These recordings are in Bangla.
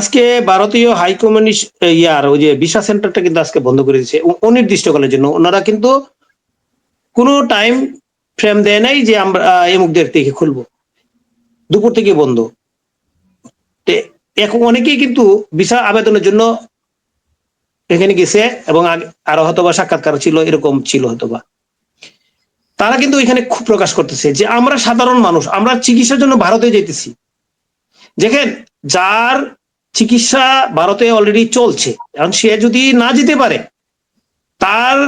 আজকে ভারতীয় হাই ইয়ার, ওই যে ভিসা সেন্টারটা কিন্তু আজকে বন্ধ করে দিয়েছে অনির্দিষ্টকালের জন্য ওনারা কিন্তু কোনো টাইম ফ্রেম দেয় নাই যে আমরা এমুকদের থেকে খুলবো। দুপুর থেকে বন্ধ। এখন অনেকেই কিন্তু ভিসা আবেদনের জন্য এখানে গেছে এবং আরও হয়তো বা সাক্ষাৎকার ছিল, এরকম ছিল হয়তো বা তারা কিন্তু এখানে খুব প্রকাশ করতেছে যে আমরা সাধারণ মানুষ, আমরা চিকিৎসার জন্য ভারতে যেতেছি দেখেন, যার চিকিৎসা ভারতে অলরেডি চলছে। এখন সে যদি না যেতে পারে, তার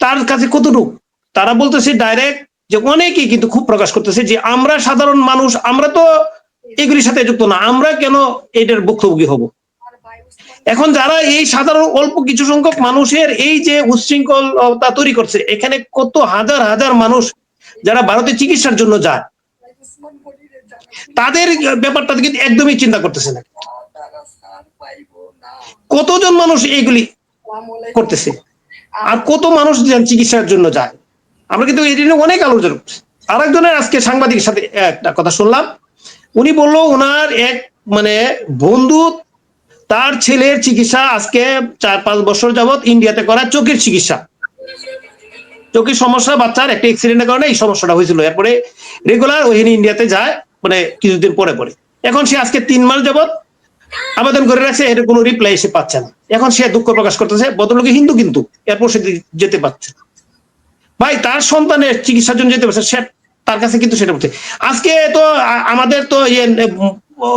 তার কাছে কতটুকু? তারা বলতেছে ডাইরেক্ট যে অনেকেই কিন্তু খুব প্রকাশ করতেছে যে আমরা সাধারণ মানুষ, আমরা তো এগুলির সাথে যুক্ত না, আমরা কেন এটার ভুক্তভোগী হব? এখন যারা এই সাধারণ অল্প কিছু সংখ্যক মানুষের এই যে উচ্ছৃঙ্খলতা তৈরি করছে, এখানে কত হাজার হাজার মানুষ যারা ভারতে চিকিৎসার জন্য যায়, তাদের ব্যাপারটা কিন্তু একদমই চিন্তা করতেছে না। কতজন মানুষ এইগুলি করতেছে? আর কত মানুষ চিকিৎসার জন্য যায়? আমরা কিন্তু এই নিয়ে অনেক আলোচনা করছি। আরেকজনের আজকে সাংবাদিকের সাথে একটা কথা শুনলাম। উনি বলল ওনার এক মানে বন্ধু তার ছেলের চিকিৎসা আজকে চার পাঁচ বছর যাবত ইন্ডিয়াতে করা চোখের চিকিৎসা। চোখের সমস্যা বাচ্চার একটা অ্যাক্সিডেন্টের কারণে এই সমস্যাটা হয়েছিল। এরপরে রেগুলার ওইখানে ইন্ডিয়াতে যায় মানে কিছুদিন পরে পরে। এখন সে আজকে তিন মাস যাবত আবেদন করে রাখছে এর কোনো রিপ্লাই এসে পাচ্ছে না। এখন সে দুঃখ প্রকাশ করতেছে ভদ্রলোকে হিন্দু কিন্তু এরপর সে যেতে পারছে। ভাই তার সন্তানের চিকিৎসার জন্য যেতে পারছে সে তার কাছে কিন্তু সেটা বলছে আজকে তো আমাদের তো ইয়ে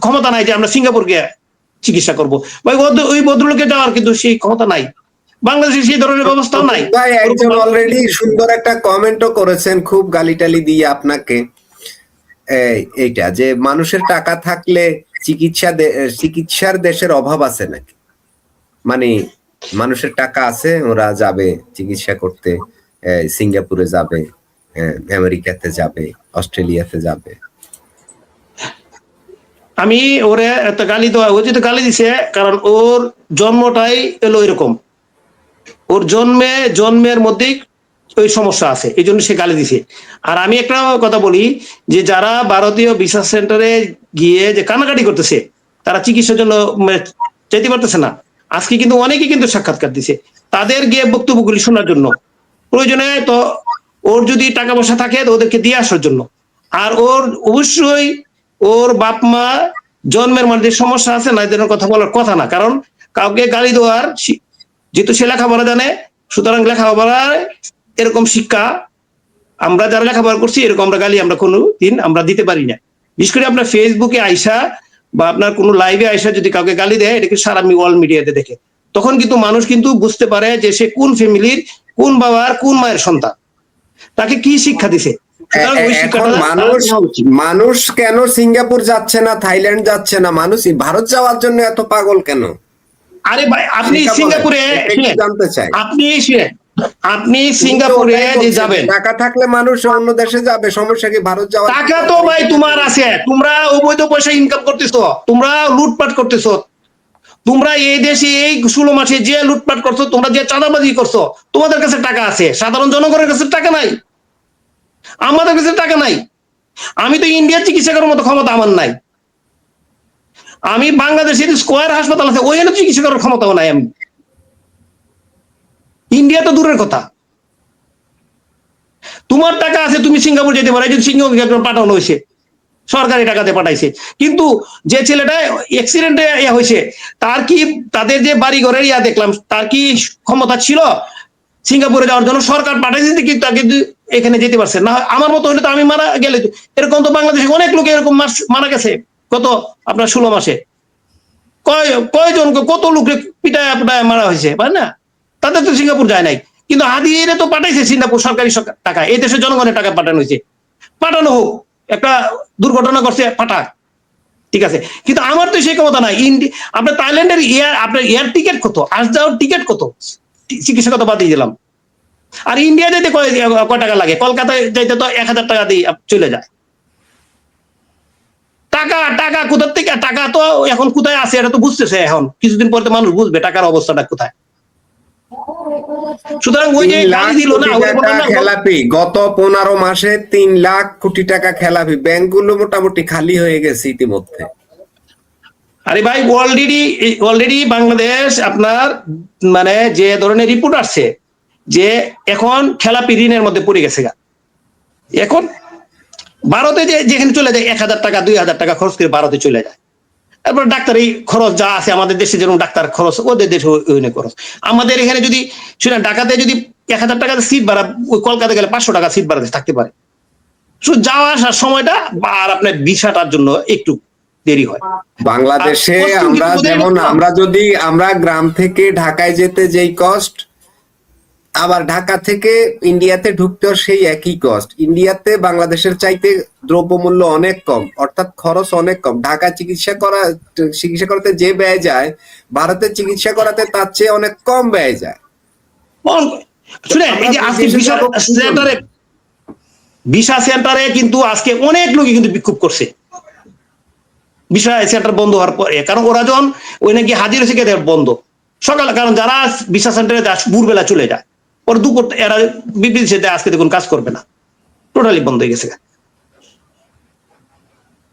ক্ষমতা নাই যে আমরা সিঙ্গাপুর গিয়ে চিকিৎসা করব। ভাই ওই- ভদ্রলোকে যাওয়ার কিন্তু সেই ক্ষমতা নাই। বাংলাদেশে সেই ধরনের ব্যবস্থাও নাই। ভাই একজন অলরেডি সুন্দর একটা কমেন্টও করেছেন খুব গালিটালি দিয়ে আপনাকে। এই এইটা যে মানুষের টাকা থাকলে চিকিৎসা চিকিৎসার দেশের অভাব আছে নাকি? মানে মানুষের টাকা আছে, ওরা যাবে চিকিৎসা করতে সিঙ্গাপুরে যাবে আমেরিকাতে যাবে, অস্ট্রেলিয়াতে যাবে। আমি ওরে একটা গালি দেওয়া ও যেটা গালি দিছে, কারণ ওর জন্মটাই এলো এরকম। ওর জন্মে জন্মের মধ্যেই ওই সমস্যা আছে, এই জন্য সে গালি দিছে। আর আমি একটা কথা বলি যে যারা ভারতীয় ভিসা সেন্টারে গিয়ে যে কানাকাটি করতেছে, তারা চিকিৎসার জন্য যেতে পারতেছে না। আজকে কিন্তু অনেকে কিন্তু সাক্ষাৎকার দিছে। তাদের গিয়ে বক্তব্যগুলি শোনার জন্য। প্রয়োজনে তো ওর যদি টাকা পয়সা থাকে তো ওদেরকে দিয়ে আসার জন্য। আর ওর অবশ্যই ওর বাপ মা জন্মের মধ্যে সমস্যা আছে, না এদের কথা বলার কথা না। কারণ কাউকে গালি দেওয়ার যেহেতু সে লেখাপড়া জানে, সুতরাং লেখাপড়ার এরকম শিক্ষা আমরা যারা লেখাপড়া করছি এরকম আমরা গালি আমরা কোনো দিন আমরা দিতে পারি না। বিশেষ করে আপনার ফেসবুকে আইসা বা আপনার কোনো লাইভে আইসা যদি কাউকে গালি দেয় এটাকে সারা ওয়ার্ল্ড মিডিয়াতে দেখে। তখন কিন্তু মানুষ কিন্তু বুঝতে পারে যে সে কোন ফ্যামিলির কোন বাবার কোন মায়ের সন্তান। তাকে কি শিক্ষা দিছে? মানুষ মানুষ কেন সিঙ্গাপুর যাচ্ছে না থাইল্যান্ড যাচ্ছে না? মানুষ ভারত যাওয়ার জন্য এত পাগল কেন? আরে ভাই আপনি সিঙ্গাপুরে জানতে চাই। আপনি আপনি সিঙ্গাপুরে যে যাবেন। টাকা থাকলে মানুষ অন্য দেশে যাবে সমস্যা কি? ভারত যাওয়ার টাকা তো ভাই তোমার আছে। তোমরা অবৈধ পয়সা ইনকাম করতেছো। তোমরা লুটপাট করতেছো। তোমরা এই দেশে এই ষোলো মাসে যে লুটপাট করছ তোমরা যে চাঁদাবাজি করছ তোমাদের কাছে টাকা আছে। সাধারণ জনগণের কাছে টাকা নাই। আমাদের কাছে টাকা নাই। আমি তো ইন্ডিয়ার চিকিৎসা করার মতো ক্ষমতা আমার নাই। আমি বাংলাদেশের স্কোয়ার হাসপাতাল আছে ওইখানে চিকিৎসা করার ক্ষমতাও নাই আমি। ইন্ডিয়া তো দূরের কথা। তোমার টাকা আছে, তুমি সিঙ্গাপুর যেতে পারো যে সিঙ্গাপুর পাঠানো হয়েছে। সরকারি টাকাতে পাঠাইছে। কিন্তু যে ছেলেটা অ্যাক্সিডেন্টে ইয়া হয়েছে, তার কি তাদের যে বাড়ি ঘরের ইয়া দেখলাম, তার কি ক্ষমতা ছিল? সিঙ্গাপুরে যাওয়ার জন্য সরকার পাঠাইছে কিন্তু তাকে এখানে যেতে পারছে না। আমার মতো হলে তো আমি মারা গেলে এরকম তো বাংলাদেশে অনেক লোক এরকম মারা গেছে কত আপনার ষোলো মাসে। কয় কয়জন কত লোকে পিটায় পিটায় মারা হয়েছে না তাদের তো সিঙ্গাপুর যায় নাই। কিন্তু আদি এরা তো পাঠাইছে সিঙ্গাপুর সরকারি টাকা। এই দেশের জনগণের টাকা পাঠানো হয়েছে। পাঠানো হোক, একটা দুর্ঘটনা করছে পাঠাক। ঠিক আছে? কিন্তু আমার তো সেই ক্ষমতা নাই। ইন্ডি আপনার থাইল্যান্ডের এয়ার আপনার এয়ার টিকিট কত? আস যাওয়ার টিকিট কত? চিকিৎসা কথা বাদ দিয়ে দিলাম। আর ইন্ডিয়া যেতে কয় টাকা লাগে? কলকাতায় যাইতে তো এক হাজার টাকা দিয়ে চলে যায়। টাকা টাকা কোথার থেকে টাকা তো এখন কোথায় আছে? এটা তো বুঝতেছে এখন। কিছুদিন পরে তো মানুষ বুঝবে টাকার অবস্থাটা কোথায়। সুতরাং ওই যে দিল না, খেলাপি। গত পনেরো মাসে তিন লাখ কোটি টাকা খেলাপি। ব্যাংকগুলো মোটামুটি খালি হয়ে গেছে ইতিমধ্যে। আরে ভাই অলরেডি অলরেডি বাংলাদেশ আপনার মানে যে ধরনের রিপোর্ট আসছে যে এখন খেলাপি ঋণের মধ্যে পড়ে গেছে গা। এখন? ভারতে যে যেখানে চলে যায় এক হাজার টাকা দুই হাজার টাকা খরচ করে ভারতে চলে যায়। তারপর ডাক্তারি খরচ যা আছে আমাদের দেশে যেরকম ডাক্তার খরচ ওদের দেশে ওই- ওই খরচ। আমাদের এখানে যদি শুনে ঢাকাতে যদি এক হাজার টাকা সিট ভাড়া ওই কলকাতা গেলে পাঁচশো টাকা সিট ভাড়াতে থাকতে পারে। শুধু যাওয়া আসার সময়টা বা আর আপনার ভিসাটার জন্য একটু দেরি হয়। বাংলাদেশে আমরা যেমন আমরা যদি আমরা গ্রাম থেকে ঢাকায় যেতে যেই কষ্ট আবার ঢাকা থেকে ইন্ডিয়াতে ঢুকতেও সেই একই কস্ট ইন্ডিয়াতে বাংলাদেশের চাইতে দ্রব্যমূল্য অনেক কম অর্থাৎ খরচ অনেক কম। ঢাকা চিকিৎসা করা চিকিৎসা করাতে যে ব্যয় যায় ভারতে চিকিৎসা করাতে তার চেয়ে অনেক কম ব্যয় যায়। ভিসা? সেন্টারে কিন্তু আজকে অনেক লোকই কিন্তু বিক্ষোভ করছে। ভিসা সেন্টার বন্ধ হওয়ার পরে কারণ ওরা যখন ওই নাকি হাজির হয়েছে বন্ধ। সকালে কারণ যারা ভিসা সেন্টারে যায় ভোরবেলা চলে যায়। ওর দুপুর এরা বিবৃতি সেটা আজকে দেখুন কাজ করবে না। টোটালি বন্ধ হয়ে গেছে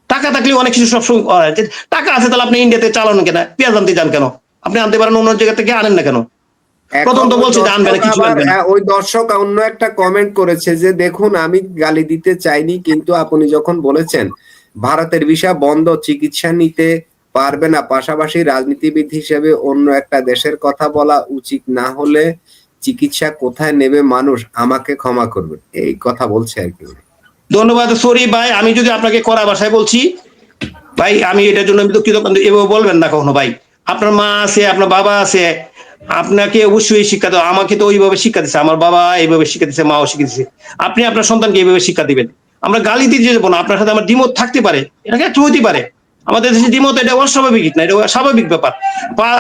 টাকা থাকলে অনেক কিছু সবসময় করা যায়। টাকা আছে তাহলে আপনি ইন্ডিয়াতে চালানো কেন? পেঁয়াজ আনতে যান কেন? আপনি আনতে পারেন অন্য জায়গা থেকে আনেন না কেন? প্রথম তো ওই আনবে না, দর্শক কিছু আনবে ওই দর্শক অন্য একটা কমেন্ট করেছে যে দেখুন আমি গালি দিতে চাইনি কিন্তু আপনি যখন বলেছেন ভারতের ভিসা বন্ধ চিকিৎসা নিতে পারবে না পাশাপাশি রাজনীতিবিদ হিসেবে অন্য একটা দেশের কথা বলা উচিত না হলে চিকিৎসা কোথায় নেবে মানুষ, আমাকে ক্ষমা করবেন। এই কথা বলছে আর কি ধন্যবাদ, সরি ভাই, আমি যদি আপনাকে করা ভাষায় বলছি, ভাই, আমি এটার জন্য দুঃখিত এভাবে বলবেন না কখনো ভাই। আপনার মা আছে, আপনার বাবা আছে, আপনাকে অবশ্যই শিক্ষা দেওয়া, আমাকে তো ওইভাবে শিক্ষা দিচ্ছে আমার বাবা এইভাবে শিক্ষা দিচ্ছে মাও শিক্ষা দিচ্ছে আপনি আপনার সন্তানকে এইভাবে শিক্ষা দিবেন। আমরা গালি দিতে যাব না, আপনার সাথে আমার দ্বিমত থাকতে পারে এটাকে একটু হইতে পারে। আমাদের দেশে দ্বিমত, এটা অস্বাভাবিক না, এটা স্বাভাবিক ব্যাপার।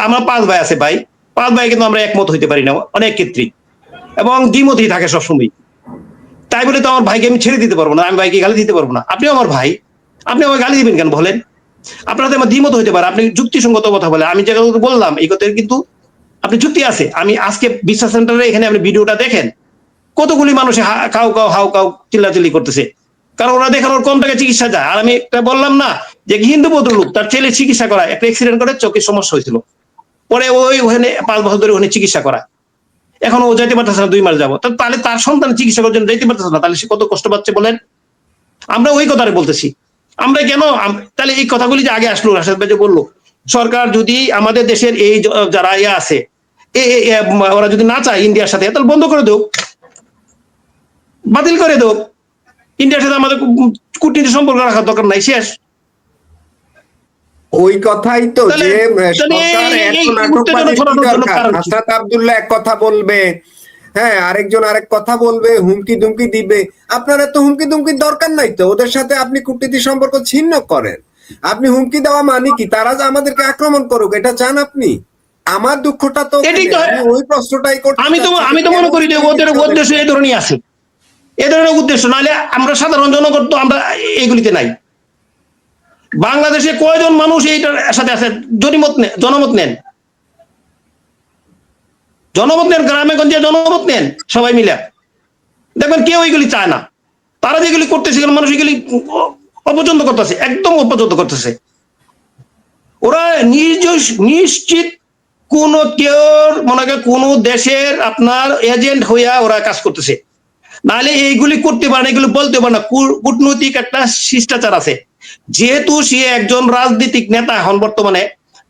আমার পাঁচ ভাই আছে ভাই পাঁচ ভাই কিন্তু আমরা একমত হইতে পারি না, অনেক ক্ষেত্রেই। এবং দ্বিমতই থাকে সবসময় তাই বলে তো আমার ভাইকে আমি ছেড়ে দিতে পারব না, আমি ভাইকে গালি দিতে পারব না। আপনি আমার ভাই, আপনি আমার গালি দিবেন কেন বলেন? আপনার আমার দ্বিমত হইতে পারে, আপনি যুক্তিসঙ্গত কথা বলে আমি যে কথা বললাম, এই কথা কিন্তু আপনি যুক্তি আছে। আমি আজকে বিশ্বাস সেন্টারে এখানে আপনি ভিডিওটা দেখেন, কতগুলি মানুষ কাউ কাউ হাউ কাউ চিল্লাচিল্লি করতেছে। কারণ ওরা দেখেন ওর কম টাকা চিকিৎসা যায়। আর আমি একটা বললাম না যে হিন্দু ভদ্রলোক, তার ছেলে চিকিৎসা করায়, একটা অ্যাক্সিডেন্ট করে চোখের সমস্যা হয়েছিল। পরে ওই ওখানে পাঁচ বছর ধরে ওখানে চিকিৎসা করায়। এখন ও যাইতে পারতেছে না, দুই মাস যাব তাহলে তার সন্তান চিকিৎসা করার জন্য যাইতে পারতেছে না, তাহলে সে কত কষ্ট পাচ্ছে বলেন? আমরা ওই কথাটা বলতেছি। আমরা কেন তাহলে এই কথাগুলি যে আগে আসলো, রাশেদ ভাই যে বলল, সরকার যদি আমাদের দেশের এই যারা ইয়ে আছে ওরা যদি না চায় ইন্ডিয়ার সাথে, তাহলে বন্ধ করে দেও বাতিল করে দেও ইন্ডিয়ার সাথে আমাদের কূটনীতি সম্পর্ক রাখার দরকার নাই, শেষ। ওই কথাই তো যে সরকার এত নাটকবাজি দরকার? হাসনাত আব্দুল্লাহ এক কথা বলবে হ্যাঁ আরেকজন আরেক কথা বলবে হুমকি দুমকি দিবে। আপনার এত হুমকি দুমকির দরকার নাই তো ওদের সাথে আপনি কূটনীতি সম্পর্ক ছিন্ন করেন। আপনি হুমকি দেওয়া মানে কি? তারা যে আমাদেরকে আক্রমণ করুক এটা চান আপনি? আমার দুঃখটা তো। তো- ওই প্রশ্নটাই করতে আমি তো আমি তো মনে করি যে ওদের উদ্দেশ্য এই ধরনের আছে এ ধরনের উদ্দেশ্য নাহলে আমরা সাধারণ জনগণ তো আমরা এগুলিতে নাই। বাংলাদেশে কয়জন মানুষ এইটার সাথে আছে? জনমত নেন জনমত নেন। জনমত নেন, গ্রামে গঞ্জে জনমত নেন, সবাই মিলে। দেখবেন কেউ এইগুলি চায় না। তারা যেগুলি করতেছে এগুলো মানুষ এগুলি অপছন্দ করতেছে, একদম অপছন্দ করতেছে। ওরা নিজ নিশ্চিত কোন কেউ মনে করেন কোন দেশের আপনার এজেন্ট হইয়া ওরা কাজ করতেছে। নাহলে এইগুলি করতে পারে না, এগুলি বলতে পারে না। কূটনৈতিক একটা শিষ্টাচার আছে। যেহেতু সে একজন রাজনৈতিক নেতা এখন বর্তমানে,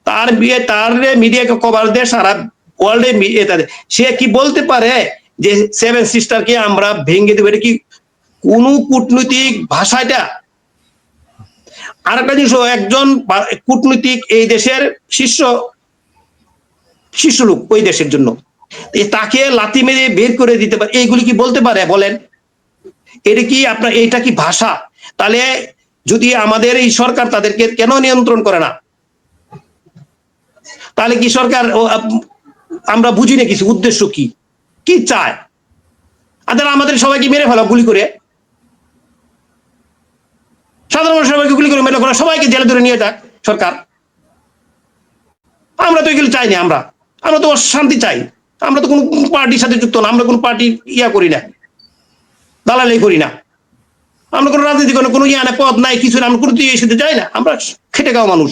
তার বিয়ে, তার মিডিয়াকে কভার দিয়ে সারা ওয়ার্ল্ডে সে কি বলতে পারে যে সেভেন সিস্টারকে আমরা ভেঙে দেবো? এটা কি কোন কূটনৈতিক ভাষাটা আরেকটা জিনিস একজন কূটনৈতিক এই দেশের শীর্ষ শীর্ষ লোক ওই দেশের জন্য। তাকে লাথি মেরে বের করে দিতে পারে। এইগুলি কি বলতে পারে? বলেন। এটা কি আপনার, এইটা কি ভাষা? তাহলে যদি আমাদের এই সরকার তাদেরকে কেন নিয়ন্ত্রণ করে না? তাহলে কি সরকার আমরা বুঝি না কিছু, উদ্দেশ্য কি? কি চায়? আর আমাদের সবাইকে মেরে ফেলা গুলি করে। সাধারণ সবাইকে গুলি করে মেরে ফেলা, সবাইকে জেলে ধরে নিয়ে যাক সরকার। আমরা তো এগুলো চাই না আমরা। আমরা তো শান্তি চাই। আমরা তো কোনো পার্টির সাথে যুক্ত না, আমরা কোনো পার্টি ইয়া করি না, দালালি করি না। আমরা কোনো রাজনীতি কোনো কোনো ইয়ে পদ নাই, কিছু না আমরা কোনো দিয়ে এসে যাই না, আমরা খেটে খাওয়া মানুষ।